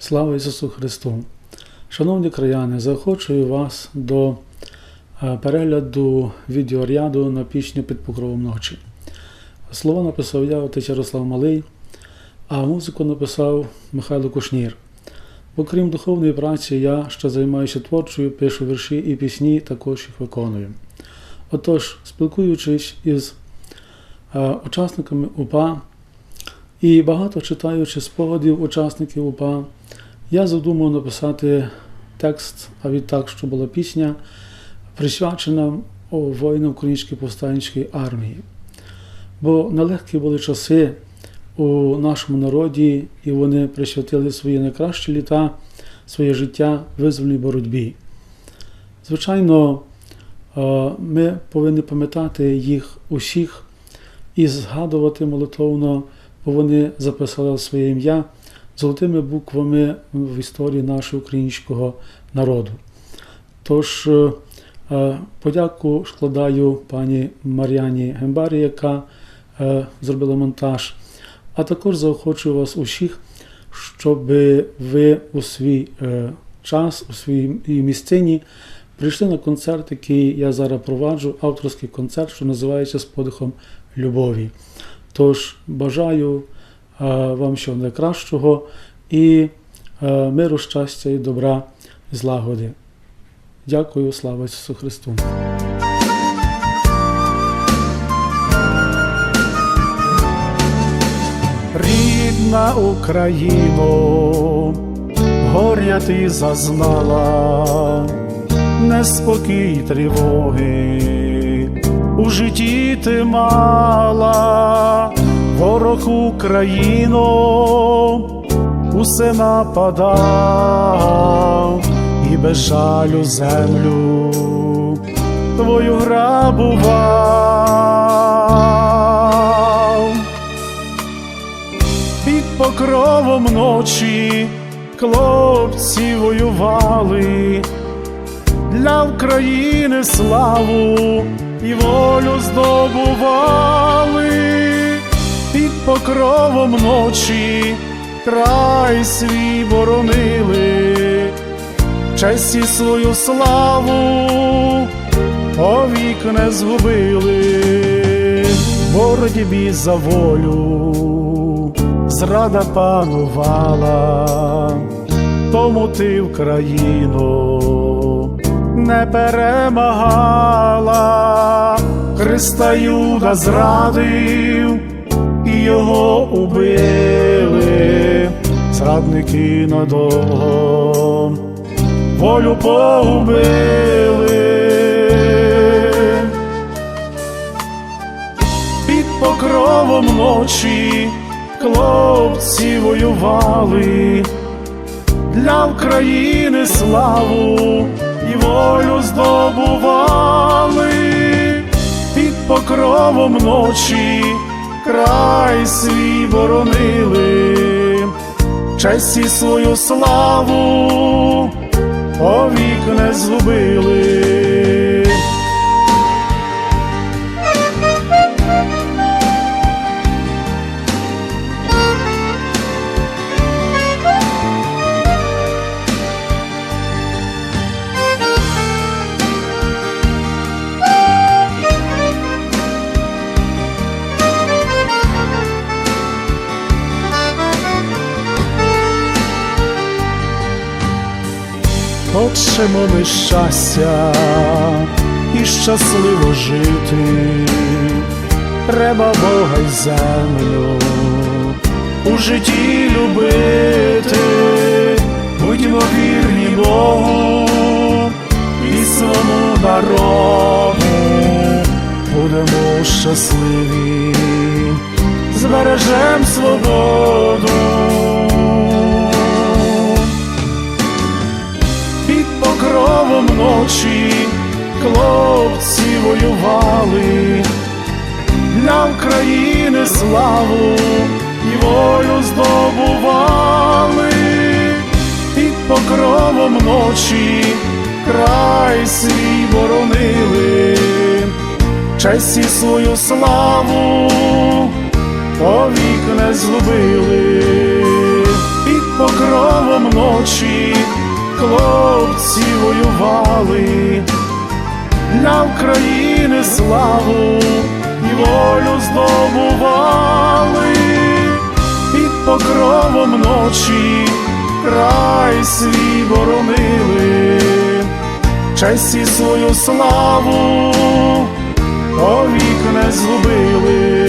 Слава Ісусу Христу! Шановні краяни, заохочую вас до е, перегляду відеоряду на пісню під покровом ночі. Слово написав я, отець Ярослав Малий, а музику написав Михайло Кушнір. Окрім духовної праці, я ще займаюся творчою, пишу вірші і пісні, також їх виконую. Отож, спілкуючись із е, учасниками УПА і багато читаючи спогадів учасників УПА, я задумав написати текст, а відтак, що була пісня, присвячена воїнам Української повстанської армії. Бо нелегкі були часи у нашому народі, і вони присвятили свої найкращі літа, своє життя визвольній боротьбі. Звичайно, е, ми повинні пам'ятати їх усіх і згадувати молитовно, бо вони записали своє ім'я золотими буквами в історії нашого українського народу. Тож, е, е, подяку складаю пані Мар'яні Гембарі, яка е, зробила монтаж, а також заохочую вас усіх, щоб ви у свій час, у своїй місцині прийшли на концерт, який я зараз проваджу, авторський концерт, що називається З подихом любові. Тож бажаю е, вам всього найкращого і е, миру, щастя і добра і злагоди. Дякую, слава Ісусу Христу! Рідна Україно, горя ти зазнала, неспокій тривоги, у житті ти мала, ворог Україно, усе нападав і без жалю землю твою грабував. Під покровом ночі хлопці воювали для України славу і волю здобували покровом ночі край свій боронили, честь і свою славу повік не згубили. Боротьбі за волю зрада панувала, тому країну не перемагала, Христа Юда зрадив його убили, зрадники надовго волю погубили. Під покровом ночі хлопці воювали. Для України славу і волю здобували. Під покровом ночі край свій боронили, честь і свою славу повік не згубили. Хочемо ми щастя і щасливо жити, треба Бога й землю у житті любити, будьмо вірні Богу і своєму народу, будемо щасливі, збережем свободу. Ночі хлопці воювали. Для України славу і волю здобували. Під покровом ночі край свій боронили, честь і свою славу повік не згубили. Під покровом вночі хлопці воювали, для України славу і волю здобували, під покровом ночі край свій боронили, честь і свою славу повік не згубили.